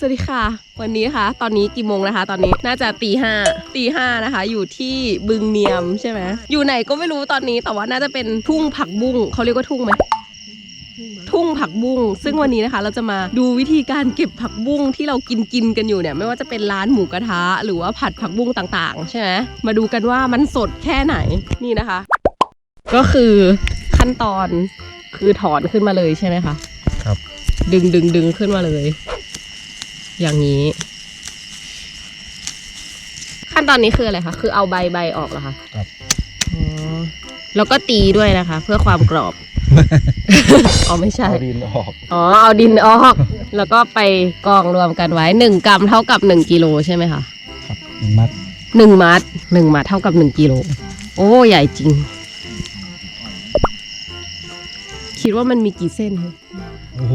สวัสดีค่ะ วันนี้ค่ะตอนนี้กี่โมงนะคะ ตอนนี้น่าจะตีห้าตีห้านะคะ อยู่ที่บึงเนียมใช่ไหมอยู่ไหนก็ไม่รู้ตอนนี้แต่ว่าน่าจะเป็นทุ่งผักบุ้งเขาเรียกว่าทุ่งไหมทุ่งผักบุ้งซึ่งวันนี้นะคะ เราจะมาดูวิธีการเก็บผักบุ้งที่เรากินกินกันอยู่เนี่ย ไม่ว่าจะเป็นร้านหมูกระทะ หรือว่าผัดผักบุ้งต่างๆ ใช่ไหมมาดูกันว่ามันสดแค่ไหนนี่นะคะ ก็คือขั้นตอนคือถอนขึ้นมาเลยใช่ไหมคะครับ ดึงดึงดึงขึ้นมาเลย อย่างนี้ ขั้นตอนนี้คืออะไรคะ คือเอาใบใบออกเหรอคะครับ อ๋อ แล้วก็ตีด้วยนะคะ เพื่อความกรอบ อ๋อไม่ใช่ เอาดินออก อ๋อเอาดินออก แล้วก็ไปกองรวมกันไว้หนึ่งกรัมเท่ากับหนึ่งกิโลใช่ไหมคะครับหนึ่งมัดหนึ่งมัดหนึ่งมัดเท่ากับหนึ่งกิโล โอ้ใหญ่จริง คิดว่ามันมีกี่เส้นคะโอ้โห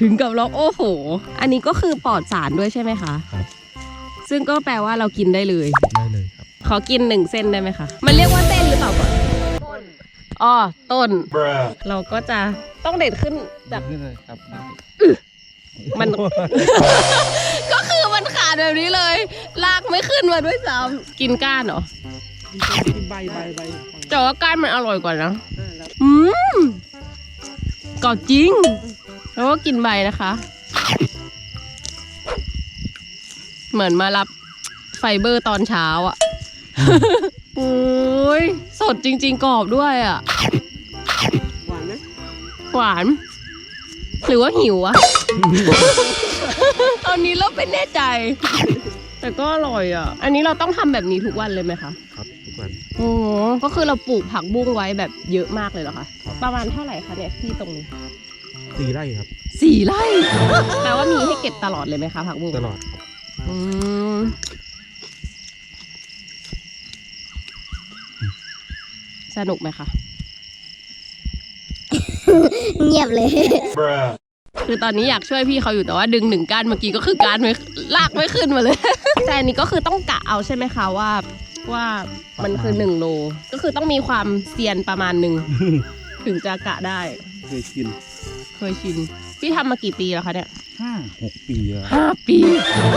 ถึงกับร้องโอ้โห อันนี้ก็คือปลอดสารด้วยใช่ไหมคะครับ ซึ่งก็แปลว่าเรากินได้เลย ได้เลยครับ ขอกินหนึ่งเส้นได้ไหมคะ มันเรียกว่าเส้นหรือเปล่าก่อนต้นอ๋อต้น เราก็จะต้องเด็ดขึ้นจาก นี่เลยครับมัน ก็คือมันขาดแบบนี้เลย ลากไม่ขึ้นมาด้วยซ้ำกินก้านเหรอ กินใบใบใบแต่ว่าก้านมันอร่อยกว่านะ อืมกรอบจริง แล้วก็กินใบนะคะ เหมือนมารับไฟเบอร์ตอนเช้าอะ่ะโอ้ยสดจริง ๆกรอบด้วยอะ่ะ หวานไหมหวาน หรือว่าหิวอะ ตอนนี้เริ่มไม่แน่ใจ แต่ก็อร่อยอะ่ะ อันนี้เราต้องทำแบบนี้ทุกวันเลยไหมคะ ครับทุกวันโอ้ก็คือเราปลูกผักบุ้งไว้แบบเยอะมากเลยเหรอคะ ประมาณเท่าไหร่คะเนี่ยที่ตรงนี้ สี่ไร่ครับ สี่ไร่ แปลว่ามีให้เก็บตลอดเลยไหมคะผักบุ้งตลอดครับอืมสนุกไหมคะ เงียบเลย คือตอนนี้อยากช่วยพี่เขาอยู่แต่ว่าดึงหนึ่งก้านเมื่อกี้ก็คือก้านไม่ลากไม่ขึ้นมาเลย แต่อันนี้ก็คือต้องกะเอาใช่ไหมคะว่า ว่ามันคือหนึ่งโล ก็คือต้องมีความเซียนประมาณหนึ่ง ถึงจะกะได้ เคยกิน เคยชิน พี่ทำมากี่ปีแล้วคะเนี่ยห้าหกปีแล้วห้าปี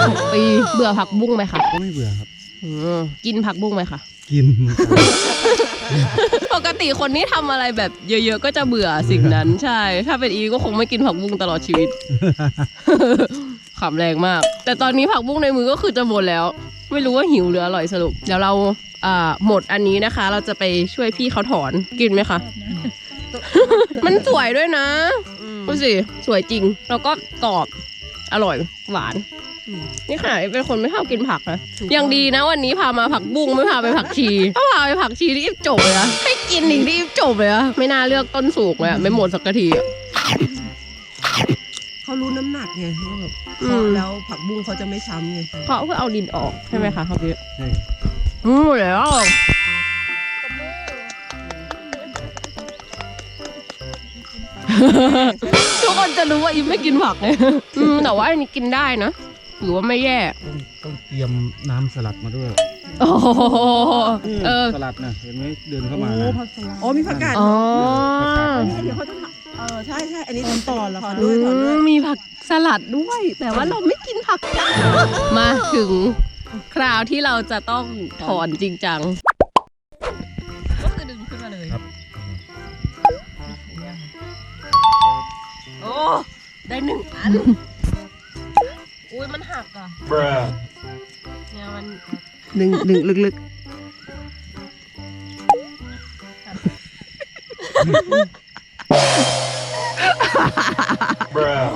หกปี เบื่อผักบุ้งไหมคะก็ไม่เบื่อครับอืมกินผักบุ้งไหมคะ กิน ปกติคนที่ทำอะไรแบบเยอะๆ ก็จะเบื่อสิ่งนั้น ใช่ ถ้าเป็นอีก็คงไม่กินผักบุ้งตลอดชีวิต ขำแรงมาก แต่ตอนนี้ผักบุ้งในมือก็คือจะหมดแล้ว ไม่รู้ว่าหิวหรืออร่อยสรุป เดี๋ยวเราอ่าหมดอันนี้นะคะ เราจะไปช่วยพี่เขาถอน กินไหมคะ มันสวยด้วยนะ ดูสิสวยจริง แล้วก็กรอบ อร่อย หวาน นี่ขนาดเป็นคนไม่ชอบกินผักนะยังดีนะวันนี้พามาผักบุ้งไม่พาไปผักชีถ้าพาไปผักชีนี่อีฟจบเลยนะให้กินอีกนี่อีฟจบเลยนะไม่น่าเลือกต้นสูงเลยอะไม่หมดสักทีอะ เขารู้น้ำหนักไงว่าแบบอืมเคาะแล้วผักบุ้งเขาจะไม่ช้ำไงเพราะเพื่อเอาดินออกใช่ไหมคะครับพี่ใช่ อืมหมดแล้ว ทุกคนจะรู้ว่าอีฟไม่กินผักไงอืมแต่ว่าอันนี้กินได้นะหรือว่าไม่แย่ ต้องต้องเตรียมน้ำสลัดมาด้วยโอ้โหเออ สลัดนะเห็นไหมเดินเข้าโอ้มานะผักสลัดอ๋อมีผักกาดอ๋ออันนี้เดี๋ยวเขาจะทำเออใช่ใช่อันนี้ถอนต่อแล้วถอนด้วยถอนด้วยอืมมีผักสลัดด้วย แต่ว่าเราไม่กินผักกันมาถึงคราวที่เราจะต้องถอนจริงจัง หนึ่งอัน อุ้ยมันหักอะเนี่ยมันหนึ่งหนึ่งลึก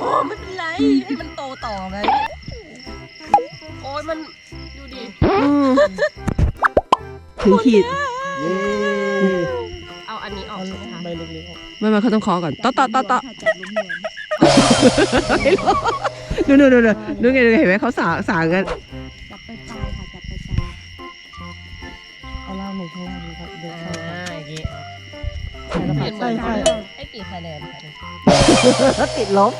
โอ้ไม่เป็นไร ให้มันโตต่อไง โอ้ยมันดูดิๆถึงขีดเย้เอาอันนี้ออกใช่ไหมคะ ไม่ไม่ไม่เขาต้องเคอก่อนต่อต่อต่อต่อ ดูดูดูดูดูไงดูไงเห็นไหมเขาสาสากัน จับไปปลายค่ะจับไปปลายเอาล่างหนูข้างล่างนะครับเดี๋ยวอ่าอย่างงี้ใช่เห็นเหมือนใช่ให้กี่คะแนนคะเนี่ยติดลบ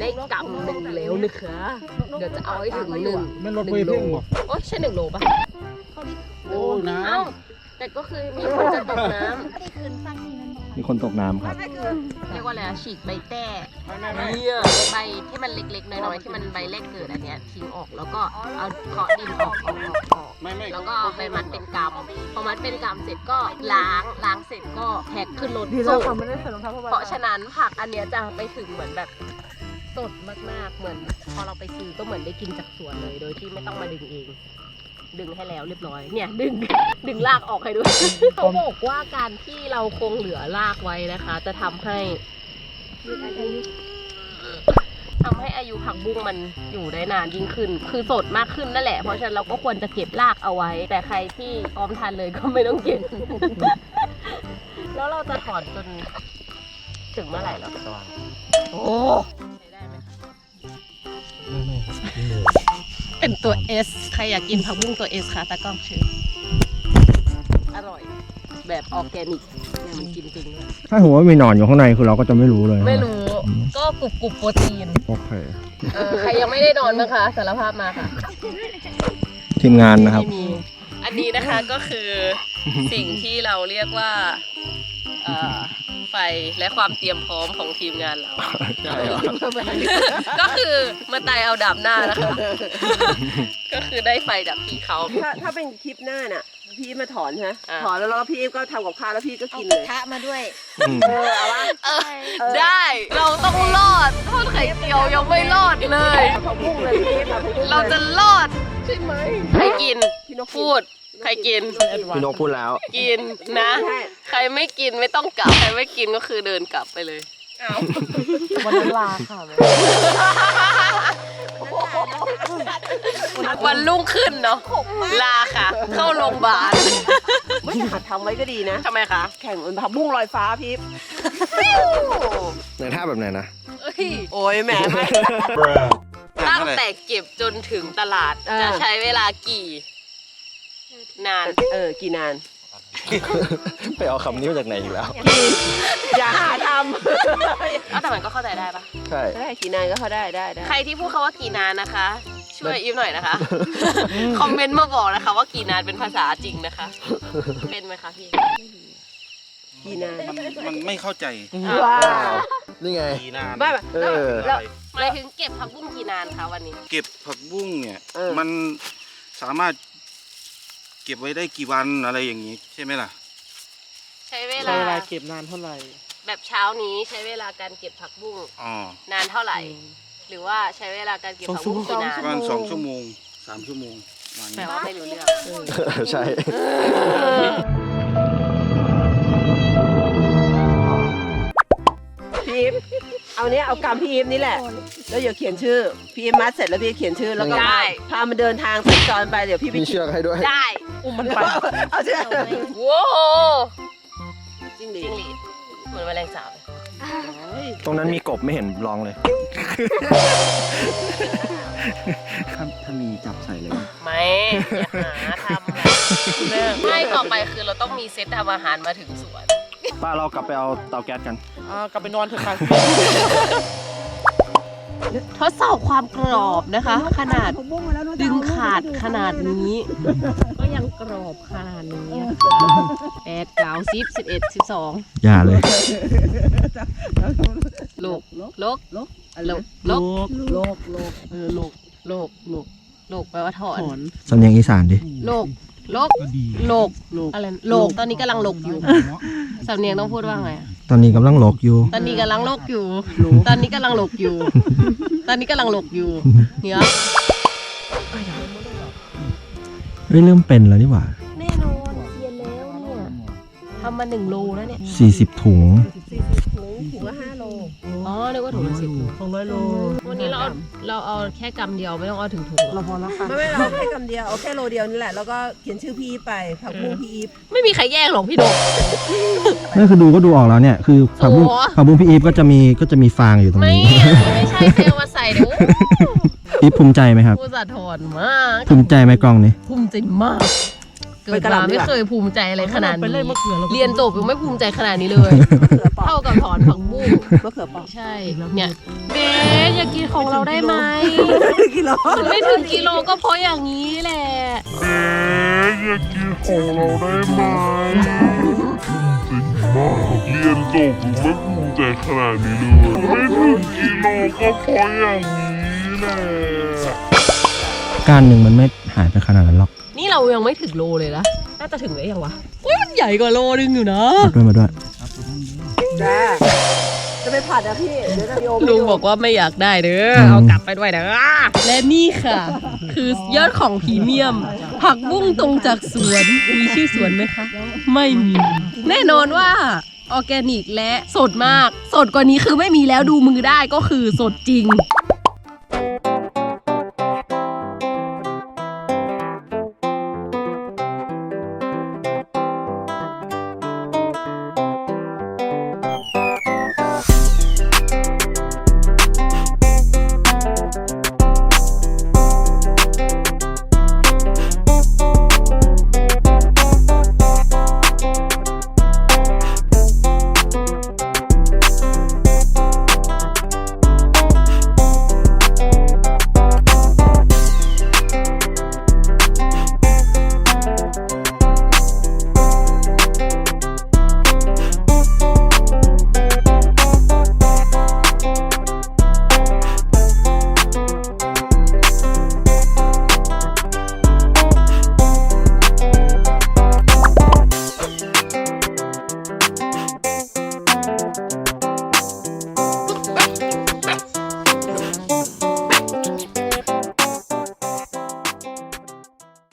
ได้กำหนึ่งแล้วนะคะเดี๋ยวจะเอาให้ถึงหนึ่งไม่ลดหไปนึ่งโลเพ่งหรอโอ้ยใช่หนึ่งโลปะโอ้น้เอ้าแต่ก็คือมีคนจะตกน้ำไม่ได้คืนสร้างนี่นั่นหรอ มีคนตกน้ำครับ เรียกว่าอะไรอะฉีกใบแต้ใบที่มันเล็กๆน้อยๆที่มันใบแรกเกิดอันเนี้ยทิ้งออกแล้วก็เอาเคาะดินออกออกออกออกไม่ไม่แล้วก็เอาไปมัดเป็นกำพอมัดเป็นกำเสร็จก็ล้างล้างเสร็จก็แพ็คขึ้นรถดีแล้ส่วงค่ะไม่ได้ใส่รองเท้าผ้าใบเพราะฉะนั้นผักอันเนี้ยจะไปถึงเหมือนแบบสดมากๆเหมือน พอเราไปซื้อก็เหมือนได้กินจากสวนเลย โดยที่ไม่ต้องมาดึงเอง ดึงให้แล้วเรียบร้อยเนี่ยดึง ดึงรากออกให้ด้วยเขาบอกว่าการที่เราคงเหลือรากไว้นะคะ จะทำให้ทำให้อายุผักบุ้งมันอยู่ได้นานยิ่งขึ้น คือสดมากขึ้นนั่นแหละ เพราะฉะนั้นเราก็ควรจะเก็บรากเอาไว้ แต่ใครที่ออมทานเลยก็ไม่ต้องเก็บ แล้วเราจะถอนจนถึงเมื่อไหร่แล้วโอ้ใช้ได้ไหมคะไม่ไม่ครับนี่ เลยเป็นตัว S ใครอยากกินผักบุ้งตัว S ค่ะตากล้องชื่ออร่อย แบบออร์แกนิกเนี่ยมันกินจริงด้วยถ้าหัวามีหนอนอยู่ข้างในคือเราก็จะไม่รู้เลยไม่รู้ ก็กรุบกรุบโปรตีนโอเค เออใครยังไม่ได้นอนบ้างคะสารภาพมาค่ะ ทีมงานนะครับ ไม่มีอันนี้นะคะก็คือสิ่งที่เราเรียกว่าเอ่อ ไฟและความเตรียมพร้อมของทีมงานเรา ใช่เหรอก็คือมาตายเอาดับหน้านะคะ ก็คือได้ไฟจากพี่เขา ถ้าถ้าเป็นคลิปหน้าน่ะ พี่มาถอนใช่ไหมอ่า ถอนแล้วเราก็พี่ก็ทำกับข้าวแล้วพี่ก็กินเลยทะมาด้วย อืม เออเอาวะเออได้เราต้องรอดทอดไข่เจียวยังไม่รอดเลยผักบุ้งเลยพี่ผักบุ้งลยเราจะรอดใช่ไหมใครกินพี่นกพูด ใครกิน พี่นกพูดแล้ว กินนะใช่ใครไม่กินไม่ต้องกลับ ใครไม่กินก็คือเดินกลับไปเลย วันนั้นลาค่ะวันรุ่งขึ้นเนาะ ลาค่ะ เข้าโรงพยาบาลไม่หัดทำไว้ก็ดีนะ ทำไมคะแข่งเหมือนผักบุ้งลอยฟ้าพี่ในท่าแบบไหนนะ เอ้ยโอ้ยแหมไม่ ตั้งแต่เก็บจนถึงตลาดเออจะใช้เวลากี่ นาน เออ กี่นาน ไปเอาคำนี้มาจากไหนอีกแล้ว อย่าหาทเอ้าแต่มันก็เข้าใจได้ปะใช่ำได้กี่นานก็เขาได้ได้ได้ใครที่พูดคาว่ากี่นานนะคะ ช่วยอีฟหน่อยนะคะ คอมเมนต์มาบอกนะคะ ว่ากี่นานเป็นภาษาจริงนะคะ เป็นไหมคะพี่กี่นานมันไม่เข้าใจว้าวนี่ไงกี่นานไม่แบบเออแล้วหมายถึงเก็บผักบุ้งกี่นานคะวันนี้ เก็บผักบุ้งเนี่ยเออมันสามารถ เก็บไว้ได้กี่วันอะไรอย่างนี้ ใช่ไหมล่ะ ใช้เวใช้ลาเวลาเก็บนานเท่าไหร่แบบเช้านี้ใช้เวลาการเก็บผักบุ้งอ๋อนานเท่าไหร่ หรือว่าใช้เวลาการเก็บผักบุ้งกี่นานประมาณสองชั่วโมงสามชั่วโมงประมาณแปลนี้ว่าไม่รู้เรื่องใช่ พี่อีฟเอาเนี้ยเอากำพี่อีฟนี่แหละ แล้วเดี๋ยวเขียนชื่อ พี่อีฟมัดเสร็จแล้วพี่เขียนชื่อแล้วก็ได้ พามันเดินทางสัญจรไปเดี๋ยวพี่ไปมีเชือกให้ด้วย ได้ อุ้มมันไปเอาเชือกว้าวจริงดิจิ้งหรีดเหมือนแมลงสาบเลยตรงนั้นมีกบไม่เห็นลองเลย ถ้าถ้ามีจับใส่เลย ไม่อย่าหาทำนะไม่ต่อไปคือเราต้องมีเซตทำอาหารมาถึงสวน ป้าเรากลับไปเอาเตาแก๊สกัน อ่ากลับไปนอนเถอะค่ะ ทดสอบความกรอบนะคะ ขนาดผักบุ้งมาแล้วดึงขาดขนาดนี้ก็ ยังกรอบขนาดนี้แปดเก้าสิบสิบเอ็ดสิบสองอย่าเลย โลกโลกโลกโลกโลกโลกโลกเออโลกโลกโลกโลกแปลว่าถอนสำเนียงอีสานดิโลกโลกโลกอะไรโลกตอนนี้กำลังโลกอยู่สำเนียงต้องพูดว่าไงอะตอนนี้กำลังลกอยู่ ตอนนี้กำลังโลกอยู่ ตอนนี้กำลังโลกอยู่ ตอนนี้กำลังโลกอยู่เนี่ย เฮ้ยเริ่มเป็นแล้วนี่หว่าแน่นอนเซียนแล้วเนี่ยทำมาหนึ่งโลแล้วเนี่ย40ถุงถุงละห้าโลอ๋อนึกว่าถุงละสิบโลสองร้อยโลวันนี้เราเอาเราเอาแค่กำเดียวไม่ต้องเอาถึงถุงหรเราอกพอแล้วค่ะไม่ไม่เราเอาแค่คำเดียวเอาแค่โลเดียวนี่แหละแล้วก็เขียนชื่อพี่อีฟไปผักบุ้งพี่อีฟไม่มีใครแย่งหรอกพี่โดมนั่นคือดูก็ดูออกแล้วเนี่ย คือผักบุ้งโอ้ผักบุ้งพี่อีฟก็จะมีก็จะมีฟางอยู่ตรงไม่นี้ ไม่ใช่ใครเอามาใส่เดี๋ยว อีฟภูมิใจไหมครับ ผู้สะทอนมากภูมิใจไหมกล้องนี้ ภูมิใจมาก เกิดมาไม่เคยภูมิใจอะไรขนาดไปเล่นนี้มะเขือแล้วเรียนจบยังไม่ภูมิใจขนาดนี้เลยมะเขือเปอกเท่ากับถอนผักบุ้งมะเขือเปอกใช่เนี่ยเบสอยากกินของเราได้ไหมกิโลมันไม่ถึงกิโลก็เพราะอย่างนี้แหละเมากเรียนจบหนูไม่ภูมิใจขนาดนี้เลยไม่ถึงกิโลก็เพราะอย่างนี้แหละ ก้านหนึ่งมันไม่หายไปขนาดนั้นหรอกนี่เรายังไม่ถึงโลเลยนะน่าจะถึงได้ยังวะอุ้ยมันใหญ่กว่าโลนึงอยู่นะมาด้วยมาด้วย จ้าจะไปผัดนะพี่ เดี๋ยวจะโยมลุงบอกว่าไม่อยากได้เด้ออืมเอากลับไปด้วยเด้อ และนี่ค่ะ คือยอดของพรีเมียม ผักบุ้งตรงจากสวน มีชื่อสวนไหมคะ ไม่มี แน่นอนว่าออร์แกนิกและสดมาก สดกว่านี้คือไม่มีแล้วดูมือได้ก็คือสดจริง